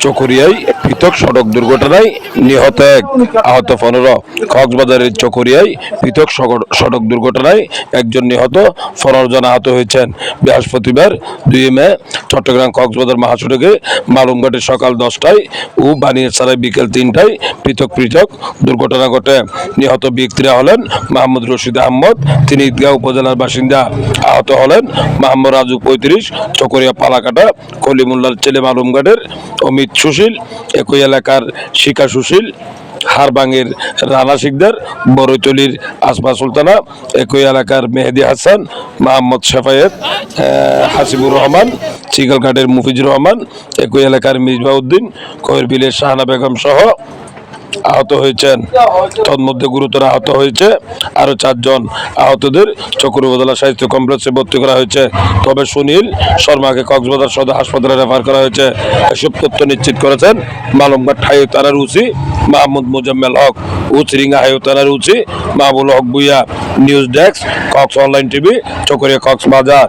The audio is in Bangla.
চকরিয়ায় পৃথক সড়ক দুর্ঘটনায় নিহত এক আহত পনেরো কক্সবাজারের চকরিয়ায় পৃথক সড়ক দুর্ঘটনায় একজন নিহত পনেরো জন আহত হয়েছেন। বৃহস্পতিবার দুই মে চট্টগ্রাম কক্সবাজার মহাসড়কে মালুমঘাটে সকাল দশটায় ও বানিয়াছাড়ায় বিকেল তিনটায় পৃথক পৃথক দুর্ঘটনা ঘটে। নিহত ব্যক্তিরা হলেন মাহমুদ রশিদ আহমদ, তিনি ঈদগাঁও উপজেলার বাসিন্দা। আহত হলেন মাহমুদ রাজু পঁয়ত্রিশ, চকরিয়া পালাকাটা, কলিমুল্লার ছেলে মালুমঘাটের অমিত সুশীল একই এলাকার শিকা সুশীল, হারবাঙের রানা শিকদার বড়তলির আসমা সুলতানা, একই এলাকার মেহেদি হাসান মোহাম্মদ শেফায়েত হাসিবুর রহমান চিকলঘাটের মুফিজুর রহমান, একই এলাকার মিজবাউদ্দিন কয়েরবিলের শাহানা বেগম সহ আহত হয়েছেন তন্মধ্যে গুরুতর আহত হয়েছে আরও চারজন আহতদের চক্রবদলা সাহিত্য কমপ্লেক্সে ভর্তি করা হয়েছে তবে সুনীল শর্মাকে কক্সবাজার সদর হাসপাতালে রেফার করা হয়েছে এসব তথ্য নিশ্চিত করেছেন মালুমঘাট ঠায়ু তারার উচি মাহমুদ মুজাম্মেল হক উচরিঙ্গা হায়ু তারার উচি Mahbul Haque Bhuiya news desk Cox online TV Chakaria Cox's Bazar